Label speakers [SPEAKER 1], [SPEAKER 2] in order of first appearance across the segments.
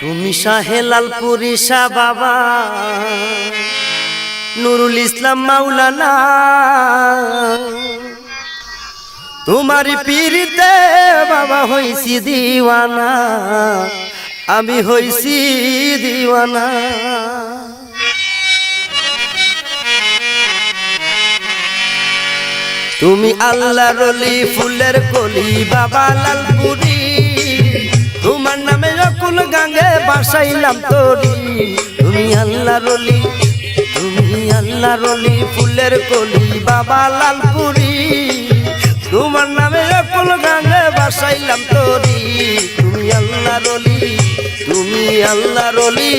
[SPEAKER 1] তুমি শাহেলাল পুরিশা বাবা, নুরুল ইসলাম মাওলানা। তোমার পীরিতে বাবা হইছি দিওয়ানা, আমি হইছি দিওয়ানা। তুমি আল্লাহ রলি ফুলের কলি, বাবা লালপুরি। গাঙে গাঙ্গে বাসাইলাম তোরি। তুমি আল্লাহ রলি তুমি আল্লাহ রলি ফুলের কলি, বাবা লালপুরি। তোমার নামে ফুল গাঙ্গে বাসাইলাম তোরি। তুমি আল্লাহ রলি তুমি আল্লাহ রলি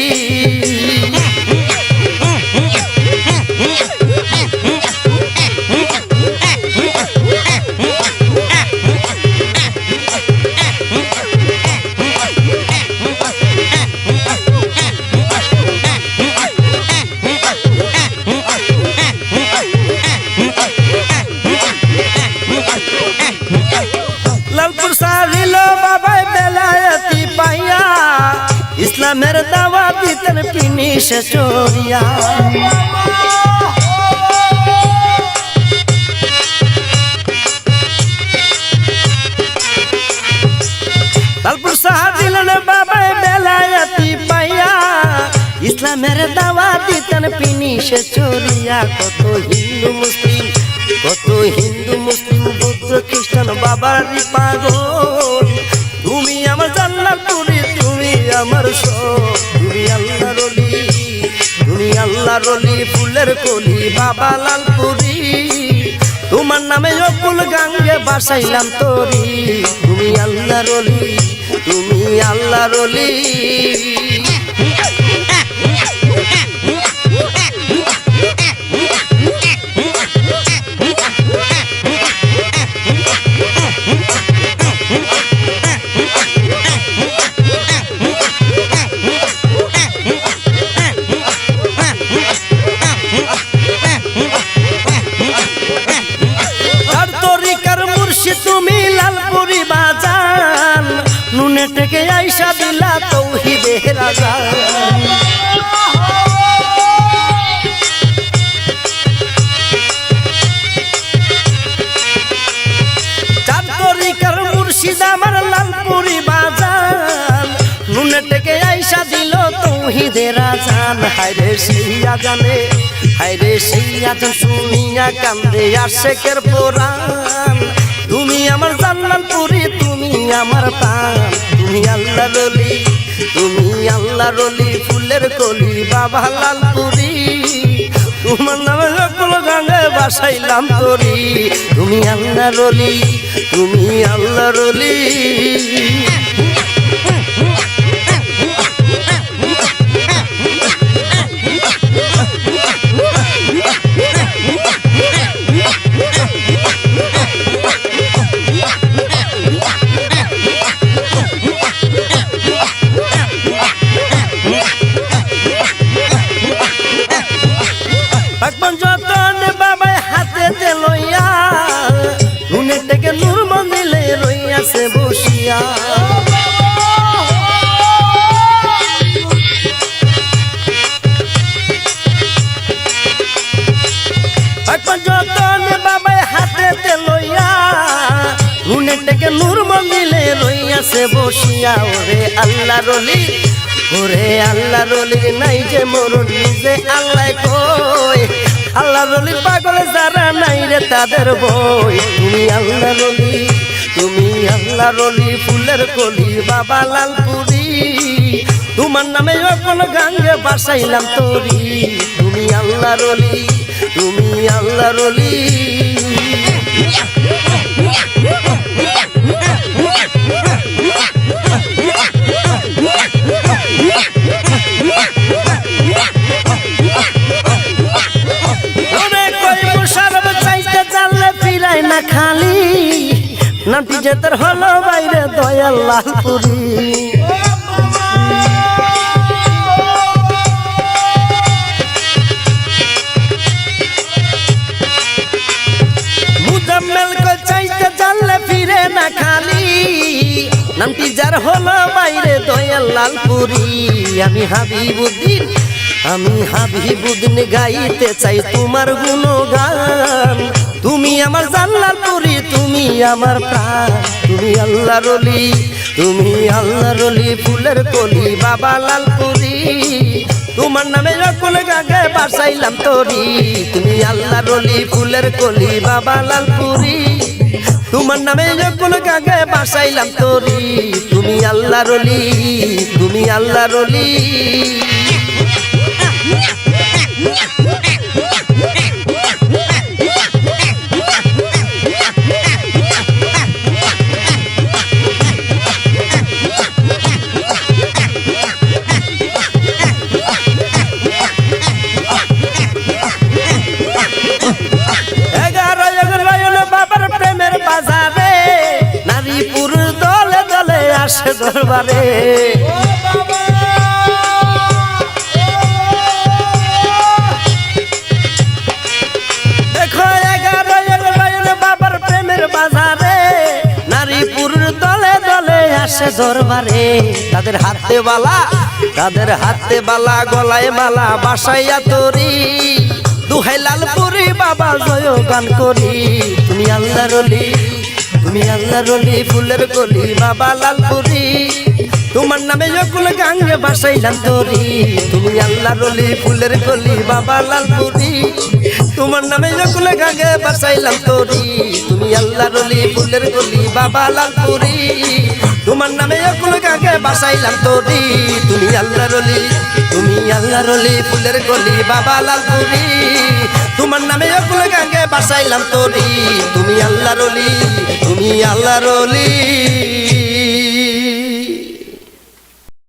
[SPEAKER 1] দাওয়া দিতেন চোরিয়া লালপুর সাহিল বাবাই বেলায়তি পাইয়া ইসলামের দাওয়া দিতেন পিনিশে চোরিয়া কত হিন্দু মুসলিম কত হিন্দু মুসলিম বৌদ্ধ খ্রিস্টান বাবার পাগল তুমি আমার জান্নাত তুমি আমার সব তুমি রলি তুমি আল্লাহ রলি ফুলের কলি, বাবা লালপুরি। তোমার নামে অকুল গাঙ্গে বাসাইলাম তোরি। তুমি আল্লাহ রলি তুমি আল্লাহ রলি তৌহিদে রাজান হায়রে সিয়া জানে হায়রে সিয়া জান, শুনিয়া কান্দে আশেকের পুরাণ। তুমি আমার জান্নাত পুরি তুমি আমার পান তুমি আল্লাহ রলি তুমি আল্লাহ রলি ফুলের কলি, বাবা লালপুরি। তোমার নামে সকল গাঙ্গে বাসাইলাম তোরি। তুমি আল্লাহ রলি তুমি আল্লাহ রলি বসিয়া যতন বাবাই হাতে লইয়া নুনে থেকে নূর মন্দিলে রইয়াছে বসিয়া, ওরে আল্লাহ রলি ওরে নাই যে মরুন নিজে আল্লাহ কই। আল্লাহ রলি পাগল যারা নাই রে তাদের বই, তুমি আল্লাহ রলি আল্লাহ রলি, ফুলের কলি, বাবা লালপুরি। তোমার নামে অকল গাঙ্গে বাসাইলাম তোরি। তুমি আল্লাহ রলি, তুমি আল্লাহ রলি। খালি। নাটি যেতের হলো বাইরে দয়াল লালপুরি। মুজাম্মেল কই চাইতে জানলে ফিরে না খালি। নামটি যার হলো বাইরে দয়াল লালপুরি। আমি হাবিবুদ্দিন আমি হাবিবুদ্দিন গাইতে চাই তোমার গুণগান। তুমি আমার জানলার পুরি তুমি আমার প্রাণ। তুমি আল্লাহ রলি তুমি আল্লাহ রলি ফুলের কলি, বাবা লালপুরি তোমার নামে রকুল গাগে বাসাইলাম তোরি। তুমি আল্লাহ রলি ফুলের কলি, বাবা লালপুরি তোমার নামে যখন গাগে বাসাইলাম তোরি। তুমি আল্লাহ রলি তুমি আল্লাহ রলি বাজারে, নারীপুর দলে দলে আসে দরবারে। আসে দরবারে। তাদের হাতে বালা, তাদের হাতে বালা, গলায় মালা বাসাইয়া তরি দুহাই লালপুরি বাবা জয় গান করি। তুমি আল্লাহ রলি তুমি আল্লাহ রলি ফুলের গলি, বাবা লালপুরি। তোমার নামে যখন গাঙ্গে বাসাইলাম তোরি তুমি আল্লাহ রলি ফুলের গলি, বাবা লালপুরি। তোমার নামে যখন গাঙ্গে বাসাইলাম তোরি তুমি আল্লাহ রলি ফুলের গলি, বাবা লালপুরি। তোমার নামে এখন কাকে বাসাইলাম তোরি? তুমি আল্লাহ রলি তুমি আল্লাহ রলি ফুলের গলি, বাবা লাল তুরি তোমার নামে এখন কাকে বাসাইলাম তোরি? তুমি আল্লাহ রলি তুমি আল্লাহ রলি